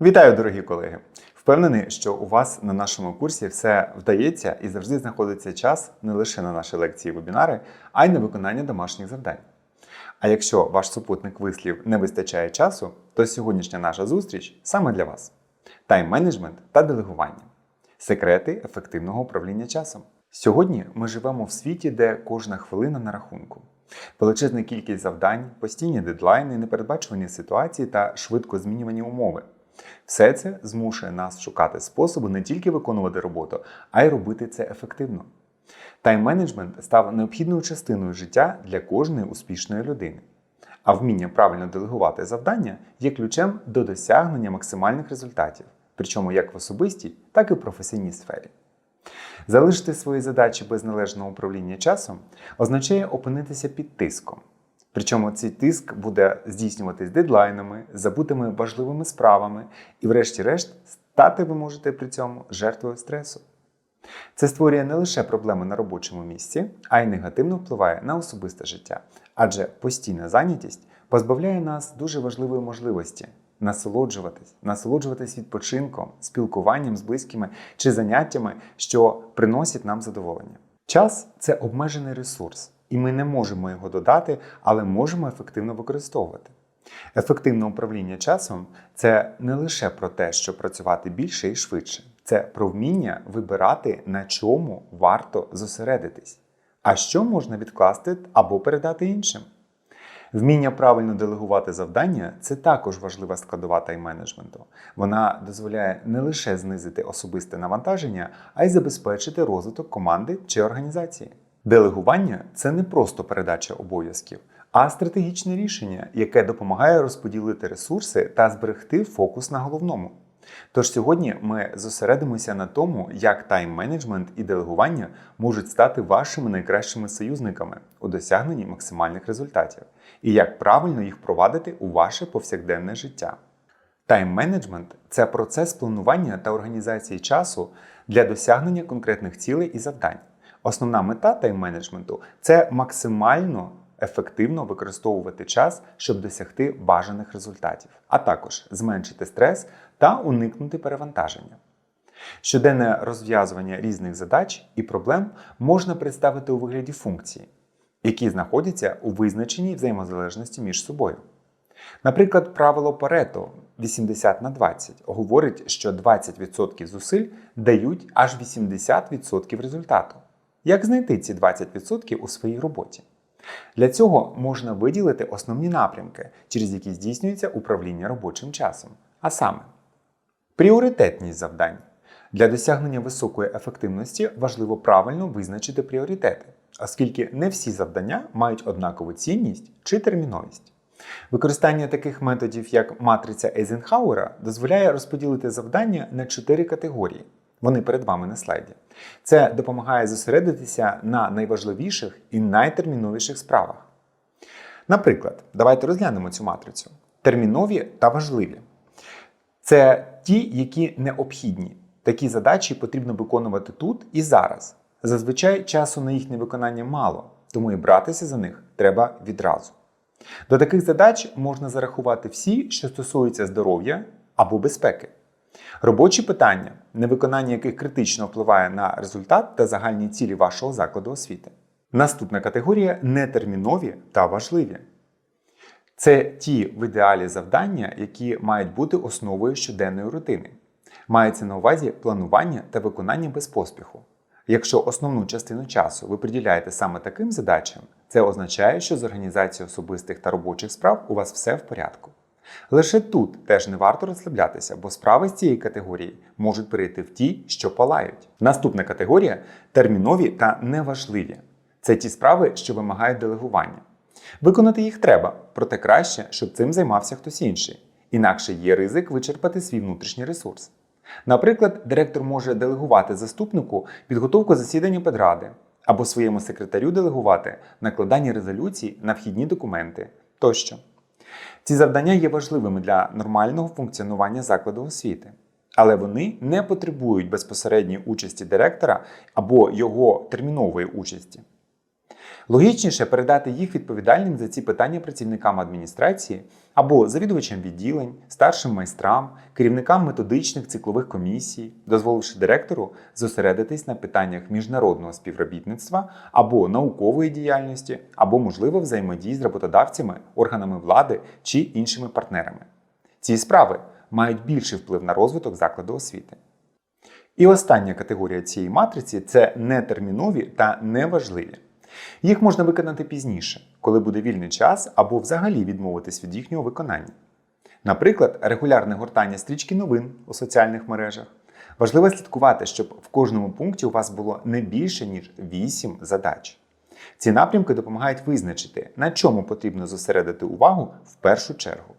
Вітаю, дорогі колеги! Впевнений, що у вас на нашому курсі все вдається і завжди знаходиться час не лише на наші лекції і вебінари, а й на виконання домашніх завдань. А якщо ваш супутник вислів не вистачає часу, то сьогоднішня наша зустріч саме для вас: тайм-менеджмент та делегування секрети ефективного управління часом. Сьогодні ми живемо в світі, де кожна хвилина на рахунку. Величезна кількість завдань, постійні дедлайни, непередбачувані ситуації та швидко змінювані умови. Все це змушує нас шукати способи не тільки виконувати роботу, а й робити це ефективно. Тайм-менеджмент став необхідною частиною життя для кожної успішної людини. А вміння правильно делегувати завдання є ключем до досягнення максимальних результатів, причому як в особистій, так і в професійній сфері. Залишити свої задачі без належного управління часом означає опинитися під тиском. Причому цей тиск буде здійснюватись дедлайнами, забутими важливими справами, і, врешті-решт, стати ви можете при цьому жертвою стресу. Це створює не лише проблеми на робочому місці, а й негативно впливає на особисте життя, адже постійна зайнятість позбавляє нас дуже важливої можливості насолоджуватись, насолоджуватись відпочинком, спілкуванням з близькими чи заняттями, що приносять нам задоволення. Час це обмежений ресурс, і ми не можемо його додати, але можемо ефективно використовувати. Ефективне управління часом це не лише про те, щоб працювати більше і швидше, це про вміння вибирати, на чому варто зосередитись, а що можна відкласти або передати іншим. Вміння правильно делегувати завдання це також важлива складова тайм-менеджменту. Вона дозволяє не лише знизити особисте навантаження, а й забезпечити розвиток команди чи організації. Делегування це не просто передача обов'язків, а стратегічне рішення, яке допомагає розподілити ресурси та зберегти фокус на головному. Тож сьогодні ми зосередимося на тому, як тайм-менеджмент і делегування можуть стати вашими найкращими союзниками у досягненні максимальних результатів, і як правильно їх провадити у ваше повсякденне життя. Тайм-менеджмент це процес планування та організації часу для досягнення конкретних цілей і завдань. Основна мета тайм-менеджменту це максимально ефективно використовувати час, щоб досягти бажаних результатів, а також зменшити стрес та уникнути перевантаження. Щоденне розв'язування різних задач і проблем можна представити у вигляді функції, які знаходяться у визначеній взаємозалежності між собою. Наприклад, правило Парето 80 на 20 говорить, що 20% зусиль дають аж 80% результату. Як знайти ці 20% у своїй роботі? Для цього можна виділити основні напрямки, через які здійснюється управління робочим часом. А саме, пріоритетність завдань. Для досягнення високої ефективності важливо правильно визначити пріоритети, оскільки не всі завдання мають однакову цінність чи терміновість. Використання таких методів, як матриця Ейзенхауера, дозволяє розподілити завдання на чотири категорії. Вони перед вами на слайді. Це допомагає зосередитися на найважливіших і найтерміновіших справах. Наприклад, давайте розглянемо цю матрицю: термінові та важливі. Це ті, які необхідні. Такі задачі потрібно виконувати тут і зараз. Зазвичай часу на їхнє виконання мало, тому і братися за них треба відразу. До таких задач можна зарахувати всі, що стосуються здоров'я або безпеки. Робочі питання, невиконання яких критично впливає на результат та загальні цілі вашого закладу освіти. Наступна категорія нетермінові та важливі. Це ті в ідеалі завдання, які мають бути основою щоденної рутини. Мається на увазі планування та виконання без поспіху. Якщо основну частину часу ви приділяєте саме таким задачам, це означає, що з організацією особистих та робочих справ у вас все в порядку. Лише тут теж не варто розслаблятися, бо справи з цієї категорії можуть перейти в ті, що палають. Наступна категорія термінові та неважливі. Це ті справи, що вимагають делегування. Виконати їх треба, проте краще, щоб цим займався хтось інший. Інакше є ризик вичерпати свій внутрішній ресурс. Наприклад, директор може делегувати заступнику підготовку засідання педради або своєму секретарю делегувати накладання резолюцій на вхідні документи тощо. Ці завдання є важливими для нормального функціонування закладу освіти, але вони не потребують безпосередньої участі директора або його термінової участі. Логічніше передати їх відповідальним за ці питання працівникам адміністрації або завідувачам відділень, старшим майстрам, керівникам методичних циклових комісій, дозволивши директору зосередитись на питаннях міжнародного співробітництва або наукової діяльності, або, можливо, взаємодії з роботодавцями, органами влади чи іншими партнерами. Ці справи мають більший вплив на розвиток закладу освіти. І остання категорія цієї матриці це нетермінові та неважливі. Їх можна виконати пізніше, коли буде вільний час або взагалі відмовитись від їхнього виконання. Наприклад, регулярне гортання стрічки новин у соціальних мережах. Важливо слідкувати, щоб в кожному пункті у вас було не більше, ніж 8 задач. Ці напрямки допомагають визначити, на чому потрібно зосередити увагу в першу чергу.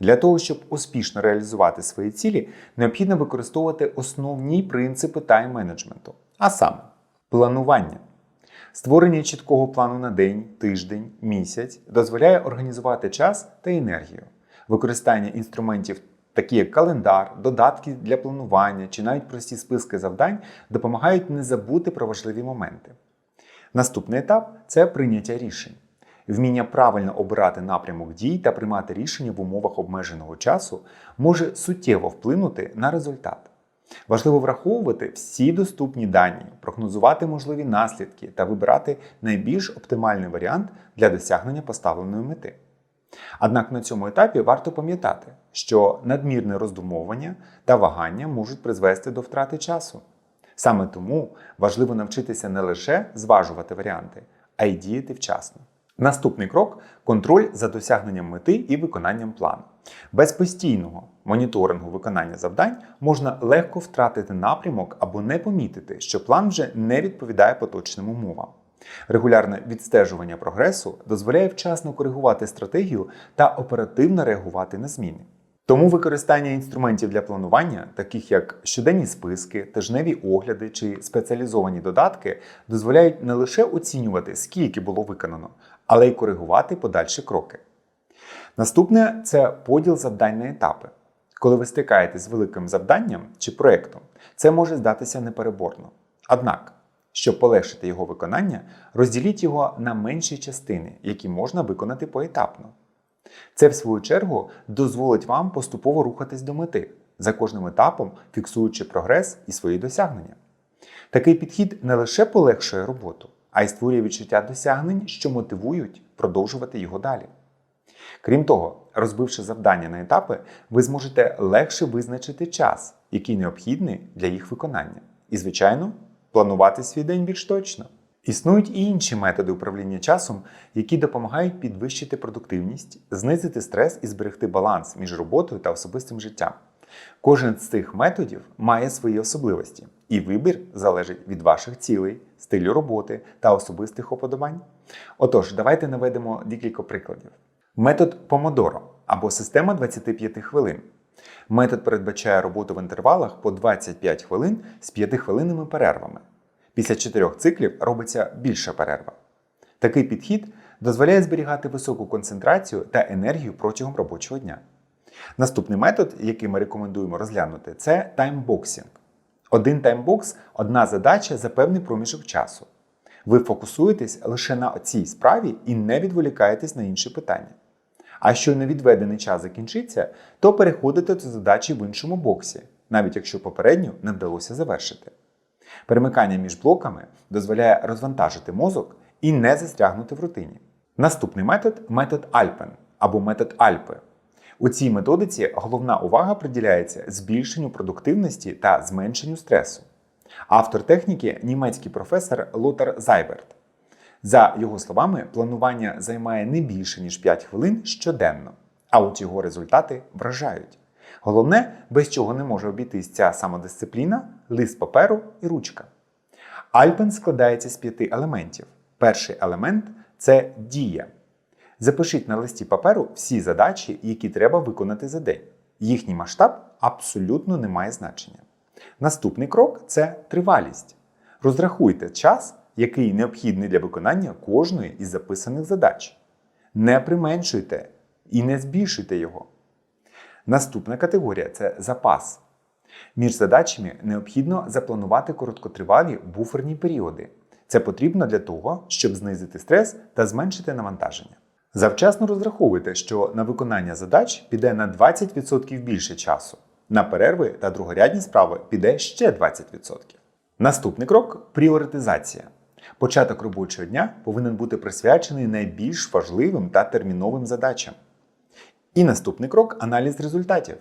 Для того, щоб успішно реалізувати свої цілі, необхідно використовувати основні принципи тайм-менеджменту, а саме планування. Створення чіткого плану на день, тиждень, місяць дозволяє організувати час та енергію. Використання інструментів, такі як календар, додатки для планування чи навіть прості списки завдань, допомагають не забути про важливі моменти. Наступний етап це прийняття рішень. Вміння правильно обирати напрямок дій та приймати рішення в умовах обмеженого часу може суттєво вплинути на результат. Важливо враховувати всі доступні дані, прогнозувати можливі наслідки та вибирати найбільш оптимальний варіант для досягнення поставленої мети. Однак на цьому етапі варто пам'ятати, що надмірне роздумовування та вагання можуть призвести до втрати часу. Саме тому важливо навчитися не лише зважувати варіанти, а й діяти вчасно. Наступний крок контроль за досягненням мети і виконанням плану. Без постійного моніторингу виконання завдань можна легко втратити напрямок або не помітити, що план вже не відповідає поточним умовам. Регулярне відстежування прогресу дозволяє вчасно коригувати стратегію та оперативно реагувати на зміни. Тому використання інструментів для планування, таких як щоденні списки, тижневі огляди чи спеціалізовані додатки, дозволяють не лише оцінювати, скільки було виконано, але й коригувати подальші кроки. Наступне це поділ завдань на етапи. Коли ви стикаєтесь з великим завданням чи проєктом, це може здатися непереборно. Однак, щоб полегшити його виконання, розділіть його на менші частини, які можна виконати поетапно. Це, в свою чергу, дозволить вам поступово рухатись до мети, за кожним етапом фіксуючи прогрес і свої досягнення. Такий підхід не лише полегшує роботу, а й створює відчуття досягнень, що мотивують продовжувати його далі. Крім того, розбивши завдання на етапи, ви зможете легше визначити час, який необхідний для їх виконання. І, звичайно, планувати свій день більш точно. Існують і інші методи управління часом, які допомагають підвищити продуктивність, знизити стрес і зберегти баланс між роботою та особистим життям. Кожен з цих методів має свої особливості, і вибір залежить від ваших цілей, стилю роботи та особистих уподобань. Отож, давайте наведемо декілька прикладів. Метод Помодоро або система 25 хвилин. Метод передбачає роботу в інтервалах по 25 хвилин з 5 хвилинними перервами. Після чотирьох циклів робиться більша перерва. Такий підхід дозволяє зберігати високу концентрацію та енергію протягом робочого дня. Наступний метод, який ми рекомендуємо розглянути, це таймбоксинг. Один таймбокс одна задача за певний проміжок часу. Ви фокусуєтесь лише на цій справі і не відволікаєтесь на інші питання. А щойно відведений час закінчиться, то переходите до задачі в іншому боксі, навіть якщо попередню не вдалося завершити. Перемикання між блоками дозволяє розвантажити мозок і не застрягнути в рутині. Наступний метод метод Альпен або метод Альпи. У цій методиці головна увага приділяється збільшенню продуктивності та зменшенню стресу. Автор техніки німецький професор Лотар Зайберт. За його словами, планування займає не більше ніж 5 хвилин щоденно, а от його результати вражають. Головне, без чого не може обійтись ця самодисципліна, лист паперу і ручка. Альпен складається з п'яти елементів. Перший елемент це дія. Запишіть на листі паперу всі задачі, які треба виконати за день. Їхній масштаб абсолютно не має значення. Наступний крок це тривалість. Розрахуйте час, який необхідний для виконання кожної із записаних задач. Не применшуйте і не збільшуйте його. Наступна категорія це запас. Між задачами необхідно запланувати короткотривалі буферні періоди. Це потрібно для того, щоб знизити стрес та зменшити навантаження. Завчасно розраховуйте, що на виконання задач піде на 20% більше часу. На перерви та другорядні справи піде ще 20%. Наступний крок пріоритизація. Початок робочого дня повинен бути присвячений найбільш важливим та терміновим задачам. І наступний крок аналіз результатів.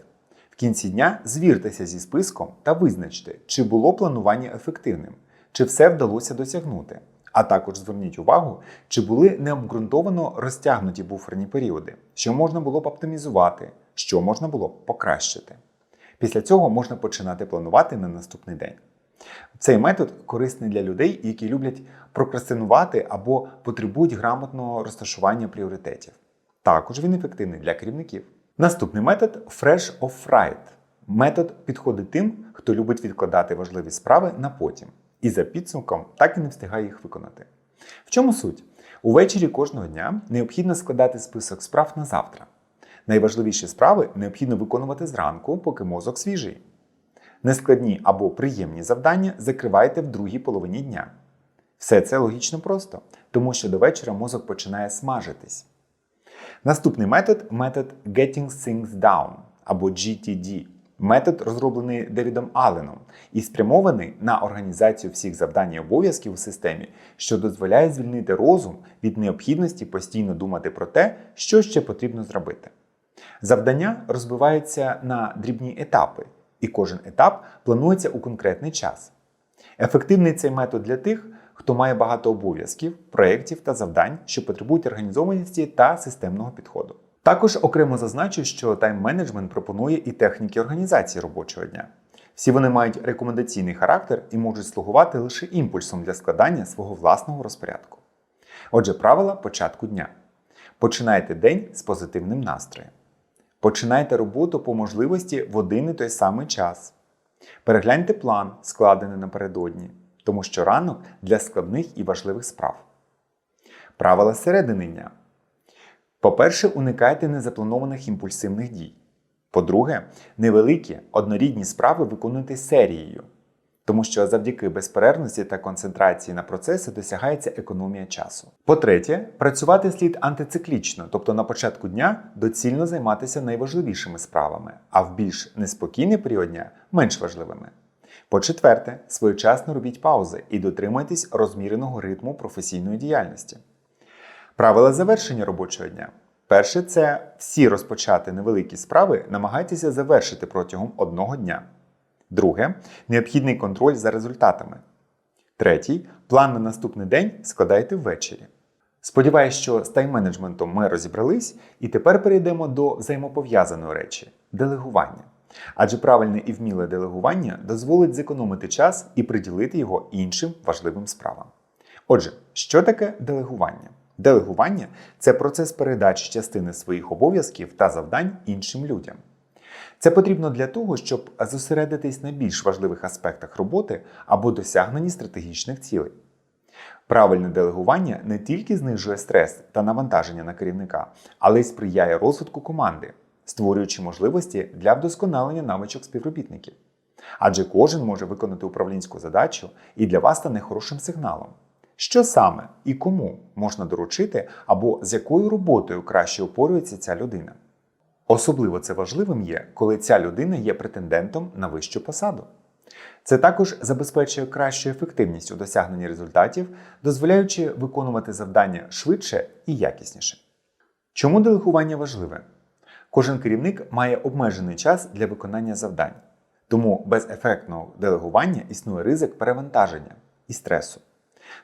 В кінці дня звіртеся зі списком та визначте, чи було планування ефективним, чи все вдалося досягнути. А також зверніть увагу, чи були необґрунтовано розтягнуті буферні періоди, що можна було б оптимізувати, що можна було б покращити. Після цього можна починати планувати на наступний день. Цей метод корисний для людей, які люблять прокрастинувати або потребують грамотного розташування пріоритетів. Також він ефективний для керівників. Наступний метод Fresh of Fright. Метод підходить тим, хто любить відкладати важливі справи на потім, і за підсумком так і не встигає їх виконати. В чому суть? Увечері кожного дня необхідно складати список справ на завтра. Найважливіші справи необхідно виконувати зранку, поки мозок свіжий. Нескладні або приємні завдання закривайте в другій половині дня. Все це логічно просто, тому що до вечора мозок починає смажитись. Наступний метод метод Getting Things Down або GTD. Метод розроблений Девідом Алленом і спрямований на організацію всіх завдань і обов'язків у системі, що дозволяє звільнити розум від необхідності постійно думати про те, що ще потрібно зробити. Завдання розбиваються на дрібні етапи, і кожен етап планується у конкретний час. Ефективний цей метод для тих, хто має багато обов'язків, проєктів та завдань, що потребують організованості та системного підходу. Також окремо зазначу, що тайм-менеджмент пропонує і техніки організації робочого дня. Всі вони мають рекомендаційний характер і можуть слугувати лише імпульсом для складання свого власного розпорядку. Отже, правила початку дня. Починайте день з позитивним настроєм. Починайте роботу по можливості в один і той самий час. Перегляньте план, складений напередодні, тому що ранок для складних і важливих справ. Правила середини дня. По-перше, уникайте незапланованих імпульсивних дій. По-друге, невеликі однорідні справи виконуйте серією, тому що завдяки безперервності та концентрації на процеси досягається економія часу. По-третє, працювати слід антициклічно, тобто на початку дня доцільно займатися найважливішими справами, а в більш неспокійний період дня менш важливими. По-четверте, своєчасно робіть паузи і дотримуйтесь розміреного ритму професійної діяльності. Правила завершення робочого дня. Перше це всі розпочати невеликі справи намагайтеся завершити протягом одного дня. Друге необхідний контроль за результатами. Третій план на наступний день складайте ввечері. Сподіваюсь, що з тайм-менеджментом ми розібрались, і тепер перейдемо до взаємопов'язаної речі делегування. Адже правильне і вміле делегування дозволить зекономити час і приділити його іншим важливим справам. Отже, що таке делегування? Делегування це процес передачі частини своїх обов'язків та завдань іншим людям. Це потрібно для того, щоб зосередитись на більш важливих аспектах роботи або досягненні стратегічних цілей. Правильне делегування не тільки знижує стрес та навантаження на керівника, але й сприяє розвитку команди, створюючи можливості для вдосконалення навичок співробітників. Адже кожен може виконати управлінську задачу і для вас стане хорошим сигналом. Що саме і кому можна доручити, або з якою роботою краще опорюється ця людина? Особливо це важливим є, коли ця людина є претендентом на вищу посаду. Це також забезпечує кращу ефективність у досягненні результатів, дозволяючи виконувати завдання швидше і якісніше. Чому делегування важливе? Кожен керівник має обмежений час для виконання завдань, тому без ефектного делегування існує ризик перевантаження і стресу.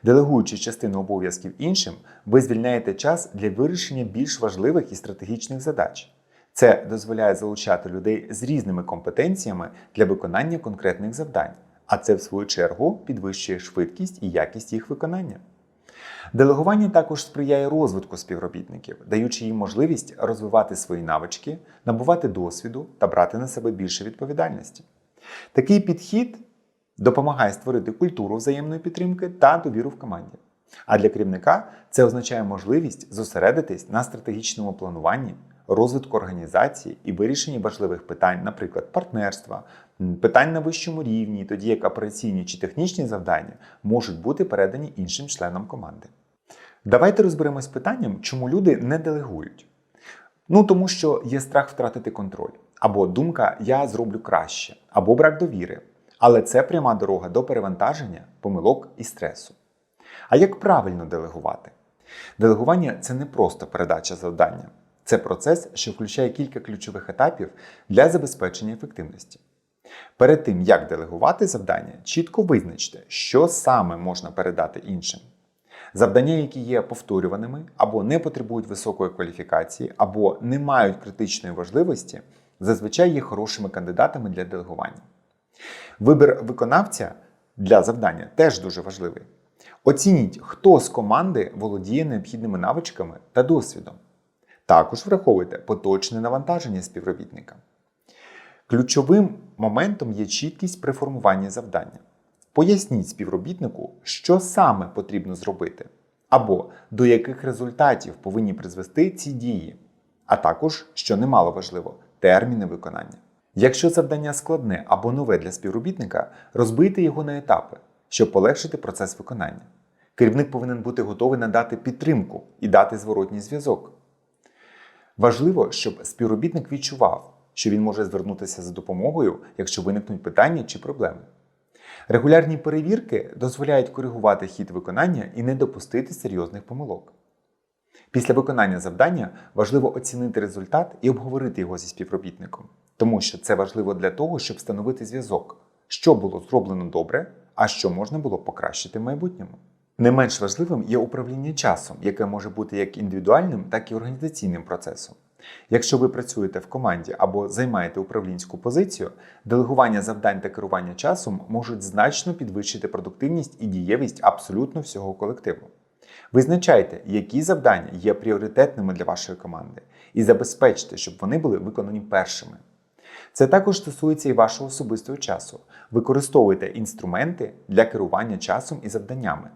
Делегуючи частину обов'язків іншим, ви звільняєте час для вирішення більш важливих і стратегічних задач. Це дозволяє залучати людей з різними компетенціями для виконання конкретних завдань, а це, в свою чергу, підвищує швидкість і якість їх виконання. Делегування також сприяє розвитку співробітників, даючи їм можливість розвивати свої навички, набувати досвіду та брати на себе більше відповідальності. Такий підхід допомагає створити культуру взаємної підтримки та довіру в команді. А для керівника це означає можливість зосередитись на стратегічному плануванні, розвитку організації і вирішенні важливих питань, наприклад, партнерства, питань на вищому рівні, тоді як операційні чи технічні завдання можуть бути передані іншим членам команди. Давайте розберемось питанням, чому люди не делегують. Ну тому що є страх втратити контроль, або думка я зроблю краще, або брак довіри. Але це пряма дорога до перевантаження, помилок і стресу. А як правильно делегувати? Делегування це не просто передача завдання, це процес, що включає кілька ключових етапів для забезпечення ефективності. Перед тим, як делегувати завдання, чітко визначте, що саме можна передати іншим. Завдання, які є повторюваними, або не потребують високої кваліфікації, або не мають критичної важливості, зазвичай є хорошими кандидатами для делегування. Вибір виконавця для завдання теж дуже важливий. Оцініть, хто з команди володіє необхідними навичками та досвідом. Також враховуйте поточне навантаження співробітника. Ключовим моментом є чіткість при формуванні завдання. Поясніть співробітнику, що саме потрібно зробити, або до яких результатів повинні призвести ці дії, а також, що немало важливо, терміни виконання. Якщо завдання складне або нове для співробітника, розбийте його на етапи, щоб полегшити процес виконання. Керівник повинен бути готовий надати підтримку і дати зворотній зв'язок. Важливо, щоб співробітник відчував, що він може звернутися за допомогою, якщо виникнуть питання чи проблеми. Регулярні перевірки дозволяють коригувати хід виконання і не допустити серйозних помилок. Після виконання завдання важливо оцінити результат і обговорити його зі співробітником, тому що це важливо для того, щоб встановити зв'язок, що було зроблено добре, а що можна було покращити в майбутньому. Не менш важливим є управління часом, яке може бути як індивідуальним, так і організаційним процесом. Якщо ви працюєте в команді або займаєте управлінську позицію, делегування завдань та керування часом можуть значно підвищити продуктивність і дієвість абсолютно всього колективу. Визначайте, які завдання є пріоритетними для вашої команди, і забезпечте, щоб вони були виконані першими. Це також стосується і вашого особистого часу. Використовуйте інструменти для керування часом і завданнями.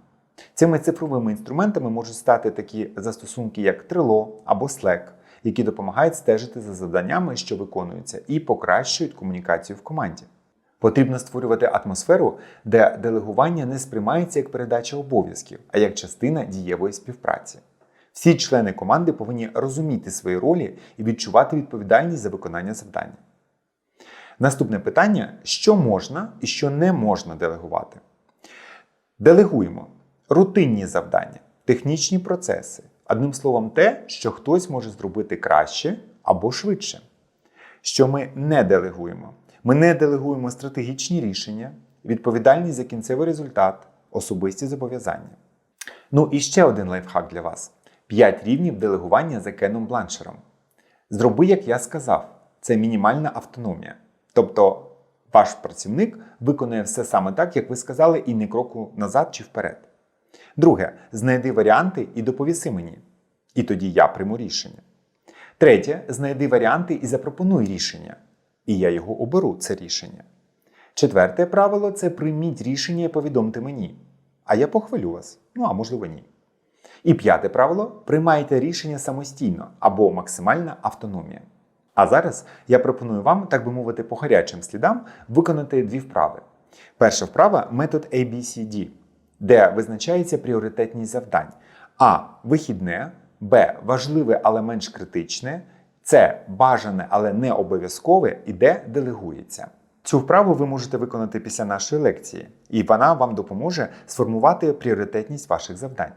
Цими цифровими інструментами можуть стати такі застосунки, як Trello або Slack, які допомагають стежити за завданнями, що виконуються, і покращують комунікацію в команді. Потрібно створювати атмосферу, де делегування не сприймається як передача обов'язків, а як частина дієвої співпраці. Всі члени команди повинні розуміти свої ролі і відчувати відповідальність за виконання завдання. Наступне питання: що можна і що не можна делегувати? Делегуємо рутинні завдання, технічні процеси, одним словом, те, що хтось може зробити краще або швидше. Що ми не делегуємо. Ми не делегуємо стратегічні рішення, відповідальність за кінцевий результат, особисті зобов'язання. Ну і ще один лайфхак для вас: 5 рівнів делегування за Кеном Бланшером. Зроби, як я сказав, це мінімальна автономія. Тобто ваш працівник виконує все саме так, як ви сказали, і не кроку назад чи вперед. Друге, знайди варіанти і доповіси мені. І тоді я прийму рішення. Третє, знайди варіанти і запропонуй рішення. І я його оберу, це рішення. Четверте правило це прийміть рішення і повідомте мені. А я похвалю вас. Ну а можливо, ні. І п'яте правило приймайте рішення самостійно або максимальна автономія. А зараз я пропоную вам, так би мовити, по гарячим слідам виконати дві вправи. Перша вправа метод ABCD, де визначається пріоритетність завдань. А. Вихідне, Б. Важливе, але менш критичне, С. Бажане, але не обов'язкове, і Д. Делегується. Цю вправу ви можете виконати після нашої лекції, і вона вам допоможе сформувати пріоритетність ваших завдань.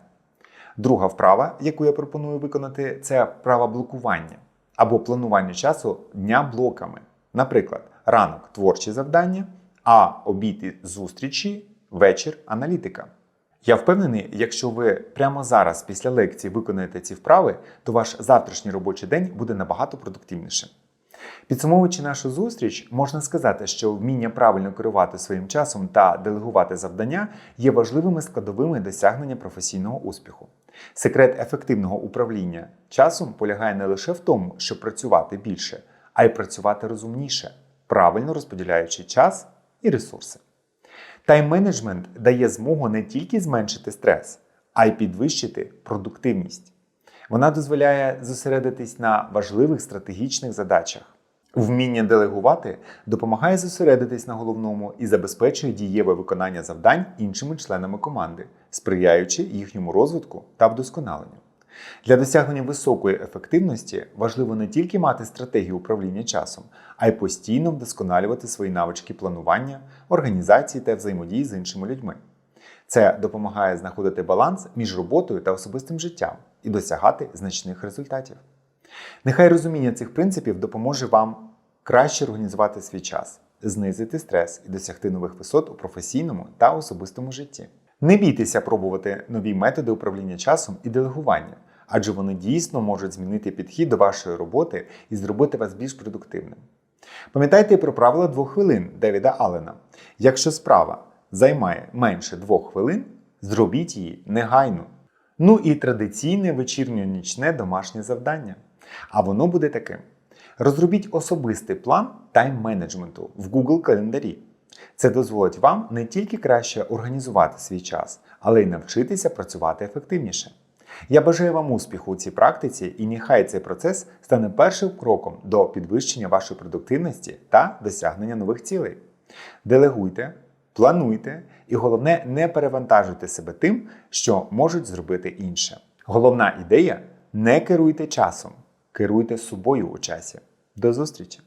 Друга вправа, яку я пропоную виконати, це вправа блокування або планування часу дня блоками. Наприклад, ранок творчі завдання, а обід зустрічі, вечір аналітика. Я впевнений, якщо ви прямо зараз після лекції виконаєте ці вправи, то ваш завтрашній робочий день буде набагато продуктивнішим. Підсумовуючи нашу зустріч, можна сказати, що вміння правильно керувати своїм часом та делегувати завдання є важливими складовими досягнення професійного успіху. Секрет ефективного управління часом полягає не лише в тому, щоб працювати більше, а й працювати розумніше, правильно розподіляючи час і ресурси. Тайм-менеджмент дає змогу не тільки зменшити стрес, а й підвищити продуктивність. Вона дозволяє зосередитись на важливих стратегічних задачах. Вміння делегувати допомагає зосередитись на головному і забезпечує дієве виконання завдань іншими членами команди, сприяючи їхньому розвитку та вдосконаленню. Для досягнення високої ефективності важливо не тільки мати стратегію управління часом, а й постійно вдосконалювати свої навички планування, організації та взаємодії з іншими людьми. Це допомагає знаходити баланс між роботою та особистим життям і досягати значних результатів. Нехай розуміння цих принципів допоможе вам краще організувати свій час, знизити стрес і досягти нових висот у професійному та особистому житті. Не бійтеся пробувати нові методи управління часом і делегування, адже вони дійсно можуть змінити підхід до вашої роботи і зробити вас більш продуктивним. Пам'ятайте про правило двох хвилин Девіда Аллена. Якщо справа займає менше двох хвилин, зробіть її негайно. Ну і традиційне вечірньо-нічне домашнє завдання. А воно буде таким: розробіть особистий план тайм-менеджменту в Google календарі. Це дозволить вам не тільки краще організувати свій час, але й навчитися працювати ефективніше. Я бажаю вам успіху у цій практиці, і нехай цей процес стане першим кроком до підвищення вашої продуктивності та досягнення нових цілей. Делегуйте, плануйте і головне, не перевантажуйте себе тим, що можуть зробити інше. Головна ідея не керуйте часом, керуйте собою у часі. До зустрічі!